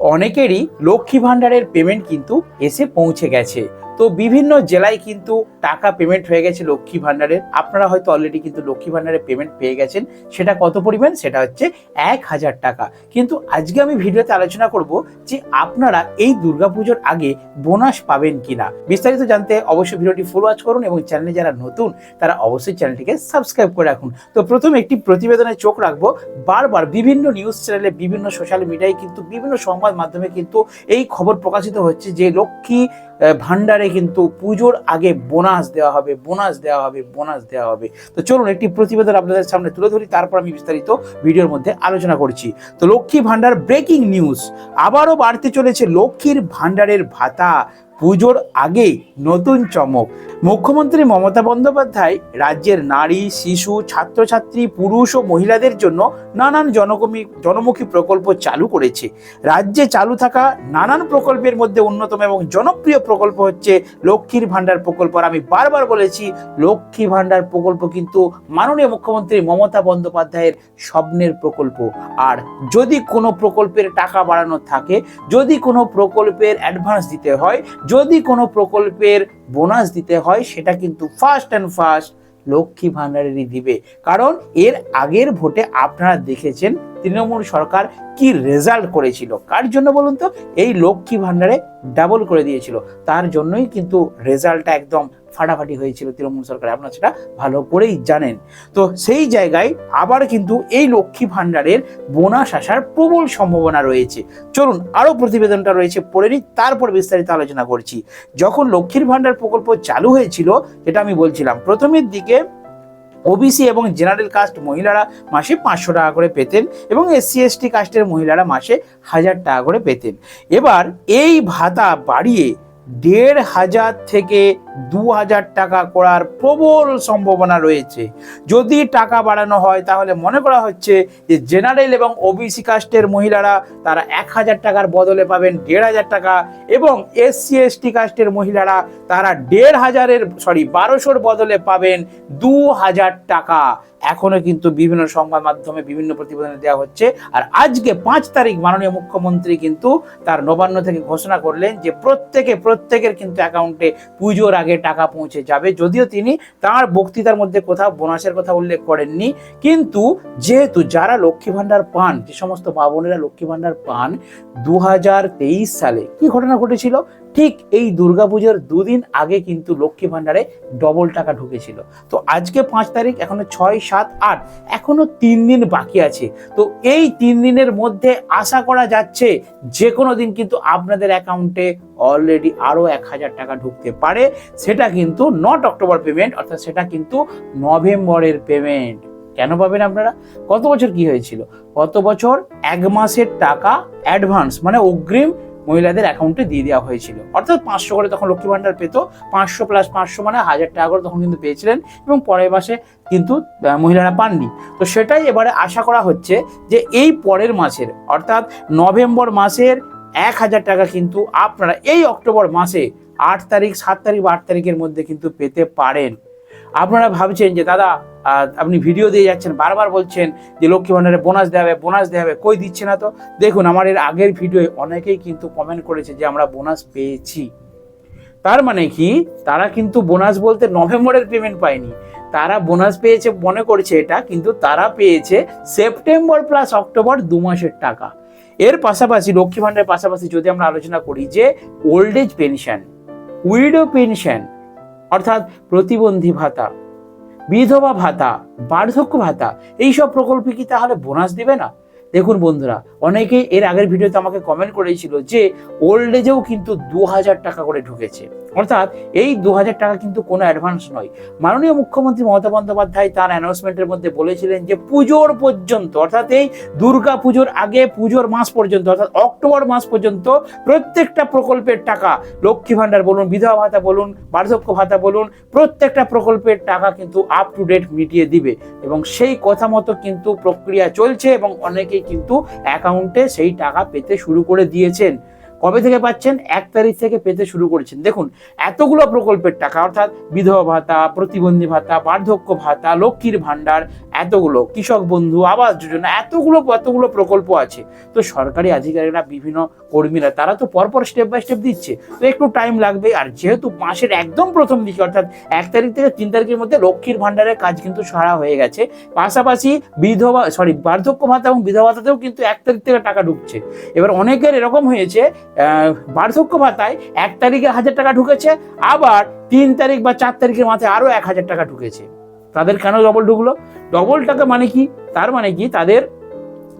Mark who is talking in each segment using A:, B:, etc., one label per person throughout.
A: অনেকেরই লক্ষ্মী ভাণ্ডারের পেমেন্ট কিন্তু এসে পৌঁছে গেছে। তো বিভিন্ন জেলায় কিন্তু টাকা পেমেন্ট হয়ে গেছে লক্ষ্মী ভাণ্ডারের আপনারা হয়তো অলরেডি কিন্তু লক্ষ্মী ভাণ্ডারের পেমেন্ট পেয়ে গেছেন। সেটা কত পরিমাণ? সেটা হচ্ছে এক হাজার টাকা। কিন্তু আজকে আমি ভিডিওতে আলোচনা করব যে আপনারা এই দুর্গাপুজোর আগে বোনাস পাবেন কিনা। বিস্তারিত জানতে অবশ্যই ভিডিওটি ফুল ওয়াচ করুন এবং চ্যানেলে যারা নতুন, তারা অবশ্যই চ্যানেলটিকে সাবস্ক্রাইব করে রাখুন। তো প্রথমে একটি প্রতিবেদনে চোখ রাখব। বারবার বিভিন্ন নিউজ চ্যানেলে বিভিন্ন সোশ্যাল মিডিয়ায় কিন্তু বিভিন্ন সংবাদ মাধ্যমে কিন্তু এই খবর প্রকাশিত হচ্ছে যে লক্ষ্মী ভাণ্ডারে কিন্তু পুজোর আগে বোনাস দেওয়া হবে, বোনাস দেওয়া হবে, বোনাস দেওয়া হবে। তো চলুন একটি প্রতিবেদন আপনাদের সামনে তুলে ধরি, তারপর আমি বিস্তারিত ভিডিওর মধ্যে আলোচনা করছি। তো লক্ষ্মী ভান্ডার ব্রেকিং নিউজ আবারও বাড়তে চলেছে লক্ষ্মীর ভাণ্ডারের ভাতা। পুজোর আগে নতুন চমক। মুখ্যমন্ত্রী মমতা বন্দ্যোপাধ্যায় রাজ্যের নারী, শিশু, ছাত্রছাত্রী, পুরুষ ও মহিলাদের জন্য নানান জনকমী জনমুখী প্রকল্প চালু করেছে। রাজ্যে চালু থাকা নানান প্রকল্পের মধ্যে অন্যতম এবং জনপ্রিয় প্রকল্প হচ্ছে লক্ষ্মীর ভাণ্ডার প্রকল্প। আর আমি বারবার বলেছি লক্ষ্মী ভাণ্ডার প্রকল্প কিন্তু মাননীয় মুখ্যমন্ত্রী মমতা বন্দ্যোপাধ্যায়ের স্বপ্নের প্রকল্প। আর যদি কোনো প্রকল্পের টাকা বাড়ানো থাকে, যদি কোনো প্রকল্পের অ্যাডভান্স দিতে হয় যদি কোনো প্রকল্পের বোনাস দিতে হয়, সেটা কিন্তু ফার্স্ট অ্যান্ড ফার্স্ট লক্ষ্মী ভাণ্ডারেরই দিবে। কারণ এর আগের ভোটে আপনারা দেখেছেন, তৃণমূল সরকার কি রেজাল্ট করেছিল। কার জন্য বলুন তো? এই লক্ষ্মী ভাণ্ডারে ডাবল করে দিয়েছিল। তার জন্যই কিন্তু রেজাল্টটা একদম ফাটাফাটি হয়েছিল তৃণমূল সরকার। আপনারা সেটা ভালো করেই জানেন। তো সেই জায়গায় আবার কিন্তু এই লক্ষ্মী ভাণ্ডারের বোনাস আসার প্রবল সম্ভাবনা রয়েছে। চলুন, আরও প্রতিবেদনটা রয়েছে পড়ে নিই, তারপর বিস্তারিত আলোচনা করছি। যখন লক্ষ্মীর ভাণ্ডার প্রকল্প চালু হয়েছিল, যেটা আমি বলছিলাম, প্রথমের দিকে ওবিসি এবং জেনারেল কাস্ট মহিলারা মাসে পাঁচশো টাকা করে পেতেন এবং এসসি, এসটি কাস্টের মহিলারা মাসে হাজার টাকা করে পেতেন। এবার এই ভাতা বাড়িয়ে দেড় হাজার থেকে দু হাজার টাকা করার প্রবল সম্ভাবনা রয়েছে। যদি টাকা বাড়ানো হয়, তাহলে মনে করা হচ্ছে যে জেনারেল এবং ওবিসি কাস্টের মহিলারা তারা এক হাজার টাকার বদলে পাবেন দেড় হাজার টাকা এবং এসসি, এসটি কাস্টের মহিলারা তারা দেড় হাজারের সরি বারোশোর বদলে পাবেন দু হাজার টাকা। এখনও কিন্তু বিভিন্ন সংবাদ মাধ্যমে বিভিন্ন প্রতিবেদনে দেওয়া হচ্ছে। আর আজকে পাঁচ তারিখ মাননীয় মুখ্যমন্ত্রী কিন্তু তার নবান্ন থেকে ঘোষণা করলেন যে প্রত্যেকে প্রত্যেকের কিন্তু অ্যাকাউন্টে পুজোর আগে টাকা পৌঁছে যাবে। যদিও তিনি তার বক্তৃতার মধ্যে কোথাও বোনাসের কথা উল্লেখ করেননি। কিন্তু যেহেতু যারা লক্ষ্মী ভাণ্ডার পান, যে সমস্ত মা বোনেরা লক্ষ্মী ভাণ্ডার পান দু হাজার তেইশ সালে কি ঘটনা ঘটেছিল? ঠিক এই দুর্গাপুজোর দুদিন আগে কিন্তু লক্ষ্মী ভাণ্ডারে ডবল টাকা ঢুকেছিল। তো আজকে পাঁচ তারিখ, এখনও ছয়, সাত, আট, এখনও তিন দিন বাকি আছে। তো এই তিন দিনের মধ্যে আশা করা যাচ্ছে যে কোনো দিন কিন্তু আপনাদের অ্যাকাউন্টে অলরেডি আরও এক হাজার টাকা ঢুকতে পারে। সেটা কিন্তু নট অক্টোবর পেমেন্ট অর্থাৎ সেটা কিন্তু নভেম্বরের পেমেন্ট কেন পাবেন আপনারা? গত বছর কি হয়েছিল? গত বছর এক মাসের টাকা অ্যাডভান্স মানে অগ্রিম মহিলাদের অ্যাকাউন্টে দিয়ে দেওয়া হয়েছিল। অর্থাৎ পাঁচশো করে তখন লক্ষ্মী ভাণ্ডার পেত। পাঁচশো প্লাস পাঁচশো মানে হাজার টাকা করে তখন কিন্তু পেয়েছিলেন এবং পরের মাসে কিন্তু মহিলারা পাননি। তো সেটাই এবারে আশা করা হচ্ছে যে এই পরের মাসের, অর্থাৎ নভেম্বর মাসের এক হাজার টাকা কিন্তু আপনারা এই অক্টোবর মাসে আট তারিখ, সাত তারিখ বা আট তারিখের মধ্যে কিন্তু পেতে পারেন। আপনারা ভাবছেন যে, দাদা আপনি ভিডিও দিয়ে যাচ্ছেন, বারবার বলছেন যে লক্ষ্মী ভাণ্ডারে বোনাস দেওয়া হবে বোনাস দেওয়া হবে, কই দিচ্ছে না তো? দেখুন, আমার এর আগের ভিডিওয়ে অনেকেই কিন্তু কমেন্ট করেছে যে আমরা বোনাস পেয়েছি। তার মানে কি? তারা কিন্তু বোনাস বলতে নভেম্বরের পেমেন্ট পায়নি। তারা বোনাস পেয়েছে মনে করছে এটা, কিন্তু তারা পেয়েছে সেপ্টেম্বর প্লাস অক্টোবর দু মাসের টাকা। এর পাশাপাশি, লক্ষ্মী ভাণ্ডারের পাশাপাশি যদি আমরা আলোচনা করি যে old age pension widow pension অর্থাৎ প্রতিবন্ধী ভাতা বিধবা ভাতা, বার্ধক্য ভাতা, এইসব প্রকল্পে কি তাহলে বোনাস দিবে না? দেখুন বন্ধুরা, অনেকেই এর আগের ভিডিওতে আমাকে কমেন্ট করেছিল যে ওল্ড এজেও কিন্তু দু হাজার টাকা করে ঢুকেছে। অর্থাৎ এই দু হাজার টাকা কিন্তু কোনো অ্যাডভান্স নয়। মাননীয় মুখ্যমন্ত্রী মমতা বন্দ্যোপাধ্যায় তার অ্যানাউন্সমেন্টের মধ্যে বলেছিলেন যে পুজোর পর্যন্ত, অর্থাৎ এই দুর্গা পুজোর আগে, পুজোর মাস পর্যন্ত, অর্থাৎ অক্টোবর মাস পর্যন্ত প্রত্যেকটা প্রকল্পের টাকা, লক্ষ্মী ভাণ্ডার বলুন, বিধবা ভাতা বলুন, বার্ধক্য ভাতা বলুন, প্রত্যেকটা প্রকল্পের টাকা কিন্তু আপ টু ডেট মিটিয়ে দিবে। এবং সেই কথা মতো কিন্তু প্রক্রিয়া চলছে এবং অনেকেই কিন্তু অ্যাকাউন্টে সেই টাকা পেতে শুরু করে দিয়েছেন। কবে থেকে পাচ্ছেন? এক তারিখ থেকে পেতে শুরু করেছেন। দেখুন, এতগুলো প্রকল্পের টাকা, অর্থাৎ বিধবা ভাতা, প্রতিবন্ধী ভাতা, বার্ধক্য ভাতা, লক্ষ্মীর ভাণ্ডার এতগুলো কৃষক বন্ধু, আবাস যোজনা, এতগুলো এতগুলো প্রকল্প আছে। তো সরকারি আধিকারিকরা, বিভিন্ন কর্মীরা, তারা তো পরপর স্টেপ বাই স্টেপ দিচ্ছে। তো একটু টাইম লাগবে। আর যেহেতু মাসের একদম প্রথম দিকে, অর্থাৎ এক তারিখ থেকে তিন তারিখের মধ্যে লক্ষ্মীর ভাণ্ডারের কাজ কিন্তু সারা হয়ে গেছে। পাশাপাশি বিধবা সরি বার্ধক্য ভাতা এবং বিধবা ভাতাতেও কিন্তু এক তারিখ থেকে টাকা ঢুকছে। এবার অনেকের এরকম হয়েছে বার্ধক্য ভাতায় এক তারিখে হাজার টাকা ঢুকেছে, আবার তিন তারিখ বা চার তারিখের মাথায় আরও এক হাজার টাকা ঢুকেছে। তাদের কেন ডবল ঢুকলো? ডবল টাকা মানে কি? তার মানে কি? তাদের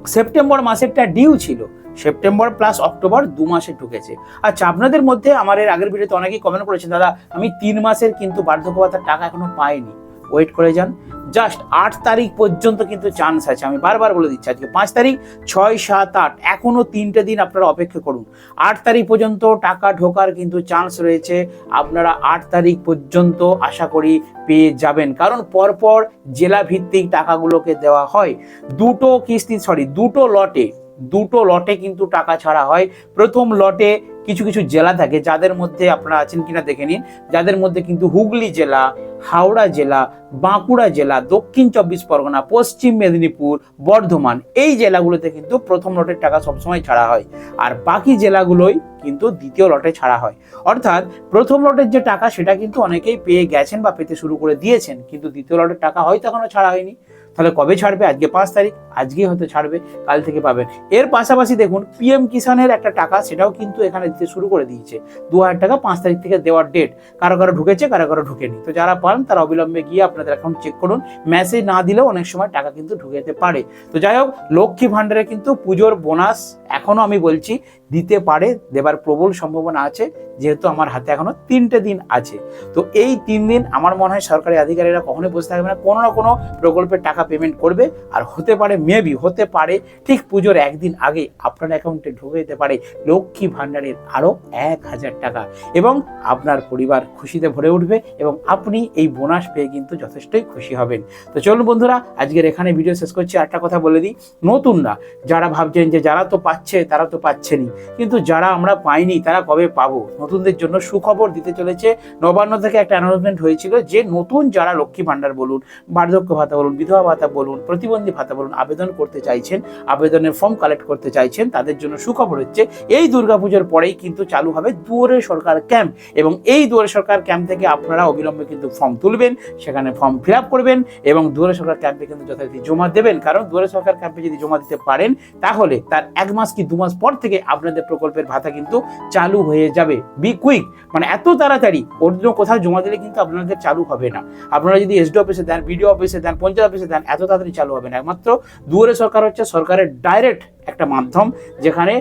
A: সেপ্টেম্বর মাসের একটা ডিউ ছিল। সেপ্টেম্বর প্লাস অক্টোবর দু মাসে ঢুকেছে। আচ্ছা আপনাদের মধ্যে আমার এর আগের ভিডিওতে অনেকেই কমেন্ট করেছেন, দাদা, আমি তিন মাসের কিন্তু বার্ধক্য ভাতার টাকা এখনও পাইনি। ওয়েট করে যান। জাস্ট আট তারিখ পর্যন্ত কিন্তু চান্স আছে। আমি বারবার বলে দিচ্ছি, আজকে পাঁচ তারিখ, ছয়, সাত, আট এখনও তিনটে দিন আপনারা অপেক্ষা করুন। আট তারিখ পর্যন্ত টাকা ঢোকার কিন্তু চান্স রয়েছে, আপনারা আট তারিখ পর্যন্ত আশা করি পেয়ে যাবেন। কারণ পরপর জেলা ভিত্তিক টাকাগুলোকে দেওয়া হয়। দুটো কিস্তি সরি দুটো লটে দুটো লটে কিন্তু টাকা ছাড়া হয়। প্রথম লটে কিছু কিছু জেলা থাকে যাদের মধ্যে আপনারা আছেন কিনা দেখে নিন। যাদের মধ্যে কিন্তু হুগলি জেলা, হাওড়া জেলা, বাঁকুড়া জেলা, দক্ষিণ চব্বিশ পরগনা, পশ্চিম মেদিনীপুর, বর্ধমান এই জেলাগুলোতে কিন্তু প্রথম লটের টাকা সবসময় ছাড়া হয়। আর বাকি জেলাগুলোই কিন্তু দ্বিতীয় লটে ছাড়া হয়। অর্থাৎ প্রথম লটের যে টাকা সেটা কিন্তু অনেকেই পেয়ে গেছেন বা পেতে শুরু করে দিয়েছেন, কিন্তু দ্বিতীয় লটের টাকা হয়তো এখনও ছাড়া হয়নি। তাহলে কবে ছাড়বে? আজকে পাঁচ তারিখ, আজকেই হয়তো ছাড়বে, কাল থেকে পাবেন এর পাশাপাশি দেখুন, পিএম কিষানের একটা টাকা সেটাও কিন্তু এখানে দিতে শুরু করে দিয়েছে। দু হাজার টাকা পাঁচ তারিখ থেকে দেওয়ার ডেট কারও কারও ঢুকেছে, কারও কারও ঢুকেনি। তো যারা পান, তারা অবিলম্বে গিয়ে আপনাদের অ্যাকাউন্ট চেক করুন। মেসেজ না দিলেও অনেক সময় টাকা কিন্তু ঢুকে যেতে পারে। তো যাই হোক, লক্ষ্মী ভাণ্ডারে কিন্তু পুজোর বোনাস এখনও আমি বলছি। দিতে পারে, দেবার প্রবল সম্ভাবনা আছে, যেহেতু আমার হাতে এখনও তিনটে দিন আছে। তো এই তিন দিন আমার মনে হয় সরকারি আধিকারিকরা কখনোই বসে থাকবে না, কোনো না কোনো প্রকল্পের টাকা পেমেন্ট করবে, আর হতে পারে মেবি হতে পারে, ঠিক পুজোর একদিন আগে আপনার অ্যাকাউন্টে ঢুকে যেতে পারে লক্ষ্মী ভাণ্ডারের আরও এক হাজার টাকা। এবং আপনার পরিবার খুশিতে ভরে উঠবে এবং আপনি এই বোনাস পেয়ে কিন্তু যথেষ্টই খুশি হবেন। তো চলুন বন্ধুরা, আজকের এখানে ভিডিও শেষ করছি। একটা কথা বলে দিই নতুন না যারা ভাবছেন যে যারা তো পাচ্ছে, তারা তো পাচ্ছেনই। কিন্তু যারা আমরা পাইনি, তারা কবে পাবো? নতুনদের জন্য সুখবর দিতে চলেছে। নবান্ন থেকে একটা অ্যানাউন্সমেন্ট হয়েছিল যে, নতুন যারা লক্ষ্মী ভাণ্ডার বলুন, বার্ধক্য ভাতা বলুন, বিধবা ভাতা বলুন, প্রতিবন্ধী ভাতা বলুন, আবেদন করতে চাইছেন, আবেদনের ফর্ম কালেক্ট করতে চাইছেন, তাদের জন্য সুখবর হচ্ছে, এই দুর্গাপুজোর পরেই কিন্তু চালু হবে দুয়ারে সরকার ক্যাম্প এবং এই দুয়ারে সরকার ক্যাম্প থেকে আপনারা অবিলম্বে কিন্তু ফর্ম তুলবেন, সেখানে ফর্ম ফিল আপ করবেন এবং দুয়ারে সরকার ক্যাম্পে কিন্তু যথারীতি জমা দেবেন। কারণ দুয়ারে সরকার ক্যাম্পে যদি জমা দিতে পারেন, তাহলে তার এক মাস কি দু মাস পর থেকে আপনাদের প্রকল্পের ভাতা কিন্তু চালু হয়ে যাবে। বি কুইক মানে এত তাড়াতাড়ি। অন্য কোথাও জমা দিলে কিন্তু আপনাদের চালু হবে না। আপনারা যদি এসডি অফিসে দেন বিডিও অফিসে দেন, পঞ্চায়েত অফিসে দেন, এত তাড়াতাড়ি চালু হবে না। একমাত্র দুয়ারে সরকার হচ্ছে সরকারের ডাইরেক্ট একটা মাধ্যম যেখানে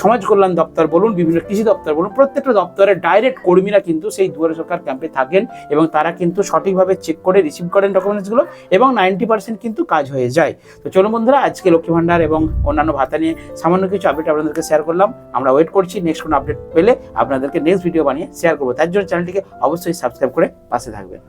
A: সমাজ কল্যাণ দপ্তর বলুন, বিভিন্ন কৃষি দপ্তর বলুন, প্রত্যেকটা দপ্তরের ডাইরেক্ট কর্মীরা কিন্তু সেই দুয়ারে সরকার ক্যাম্পে থাকেন এবং তারা কিন্তু সঠিকভাবে চেক করে রিসিভ করেন ডকুমেন্টসগুলো এবং নাইনটি পার্সেন্ট কিন্তু কাজ হয়ে যায়। তো চলুন বন্ধুরা, আজকে লক্ষ্মী ভাণ্ডার এবং অন্যান্য ভাতা নিয়ে সামান্য কিছু আপডেট আপনাদেরকে শেয়ার করলাম। আমরা ওয়েট করছি নেক্সট কোনো আপডেট পেলে আপনাদেরকে নেক্সট ভিডিও বানিয়ে শেয়ার করব। তার জন্য চ্যানেলটিকে অবশ্যই সাবস্ক্রাইব করে পাশে থাকবেন।